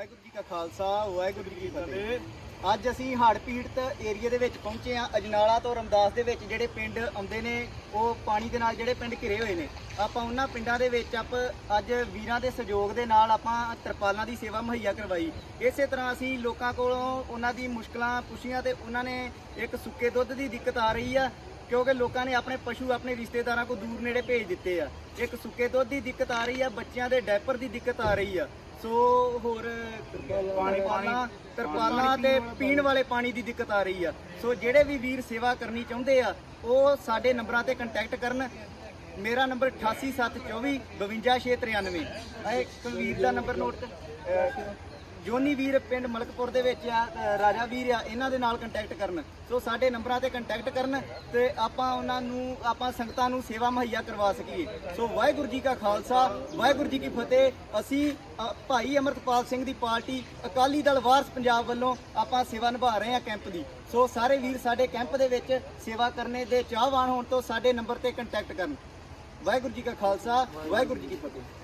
ਵਾਹਿਗੁਰੂ ਜੀ ਕਾ ਖਾਲਸਾ ਵਾਹਿਗੁਰੂ ਜੀ ਕੀ ਫਤਿਹ। ਅੱਜ ਅਸੀਂ ਹੜ੍ਹ ਪੀੜਤ ਏਰੀਆ ਦੇ ਵਿੱਚ ਪਹੁੰਚੇ ਆ ਅਜਨਾਲਾ ਤੋਂ ਰਮਦਾਸ ਦੇ ਵਿੱਚ ਜਿਹੜੇ ਪਿੰਡ ਆਉਂਦੇ ਨੇ ਉਹ ਪਾਣੀ ਦੇ ਨਾਲ ਜਿਹੜੇ ਪਿੰਡ ਘਿਰੇ ਹੋਏ ਨੇ। ਆਪਾਂ ਉਹਨਾਂ ਪਿੰਡਾਂ ਦੇ ਵਿੱਚ ਆਪ ਅੱਜ ਵੀਰਾਂ ਦੇ ਸਹਿਯੋਗ ਦੇ ਨਾਲ ਆਪਾਂ ਤਰਪਾਲਾਂ ਦੀ ਸੇਵਾ ਮੁਹੱਈਆ ਕਰਵਾਈ। ਇਸੇ ਤਰ੍ਹਾਂ ਅਸੀਂ ਲੋਕਾਂ ਕੋਲੋਂ ਉਹਨਾਂ ਦੀ ਮੁਸ਼ਕਲਾਂ ਪੁੱਛੀਆਂ ਤੇ ਉਹਨਾਂ ਨੇ ਇੱਕ ਸੁੱਕੇ ਦੁੱਧ ਦੀ ਦਿੱਕਤ ਆ ਰਹੀ ਆ ਕਿਉਂਕਿ ਲੋਕਾਂ ਨੇ ਆਪਣੇ ਪਸ਼ੂ ਆਪਣੇ ਰਿਸ਼ਤੇਦਾਰਾਂ ਕੋ ਦੂਰ ਨੇੜੇ ਭੇਜ ਦਿੱਤੇ ਆ। ਇੱਕ ਸੁੱਕੇ ਦੁੱਧ ਦੀ ਦਿੱਕਤ ਆ ਰਹੀ ਆ ਬੱਚਿਆਂ ਦੇ ਡਾਇਪਰ ਦੀ ਦਿੱਕਤ ਆ ਰਹੀ ਆ। ਸੋ ਹੋਰ ਪਾਣੀ ਪਾਣਾ ਤਰਪਾਲਾਂ ਤੇ ਪੀਣ ਵਾਲੇ ਪਾਣੀ ਦੀ ਦਿੱਕਤ ਆ ਰਹੀ ਆ। ਸੋ ਜਿਹੜੇ ਵੀ ਵੀਰ ਸੇਵਾ ਕਰਨੀ ਚਾਹੁੰਦੇ ਆ, ਉਹ ਸਾਡੇ ਨੰਬਰਾਂ ਤੇ ਕੰਟੈਕਟ ਕਰਨ। ਮੇਰਾ ਨੰਬਰ 88724 52693 ਇਹ ਕਵੀਰ ਦਾ ਨੰਬਰ ਨੋਟ ਜੋਨੀ ਵੀਰ ਪਿੰਡ ਮਲਕਪੁਰ ਦੇ ਵਿੱਚ ਆ ਅ, ਰਾਜਾ ਵੀਰ ਆ ਇਹਨਾਂ ਦੇ ਨਾਲ ਕੰਟੈਕਟ ਕਰਨ। ਸੋ ਸਾਡੇ ਨੰਬਰਾਂ ਤੇ ਕੰਟੈਕਟ ਕਰਨ ਤੇ ਆਪਾਂ ਉਹਨਾਂ ਨੂੰ ਆਪਾਂ ਸੰਗਤਾਂ ਨੂੰ ਸੇਵਾ ਮੁਹੱਈਆ ਕਰਵਾ ਸਕੀਏ। ਸੋ ਵਾਹਿਗੁਰੂ ਜੀ ਕਾ ਖਾਲਸਾ ਵਾਹਿਗੁਰੂ ਜੀ ਕੀ ਫਤਿਹ। ਅਸੀਂ ਅ, ਭਾਈ ਅਮਰਤਪਾਲ ਸਿੰਘ ਦੀ ਪਾਰਟੀ ਅਕਾਲੀ ਦਲ ਵਾਰਸ ਪੰਜਾਬ ਵੱਲੋਂ ਆਪਾਂ ਸੇਵਾ ਨਿਭਾ ਰਹੇ ਹਾਂ ਕੈਂਪ ਦੀ। ਸੋ ਸਾਰੇ ਵੀਰ ਸਾਡੇ ਕੈਂਪ ਦੇ ਵਿੱਚ ਸੇਵਾ ਕਰਨੇ ਦੇ ਚਾਹਵਾਨ ਹੋਣ ਤੋਂ ਸਾਡੇ ਨੰਬਰ ਤੇ ਕੰਟੈਕਟ ਕਰਨ। ਵਾਹਿਗੁਰੂ ਜੀ ਕਾ ਖਾਲਸਾ ਵਾਹਿਗੁਰੂ ਜੀ ਕੀ ਫਤਿਹ।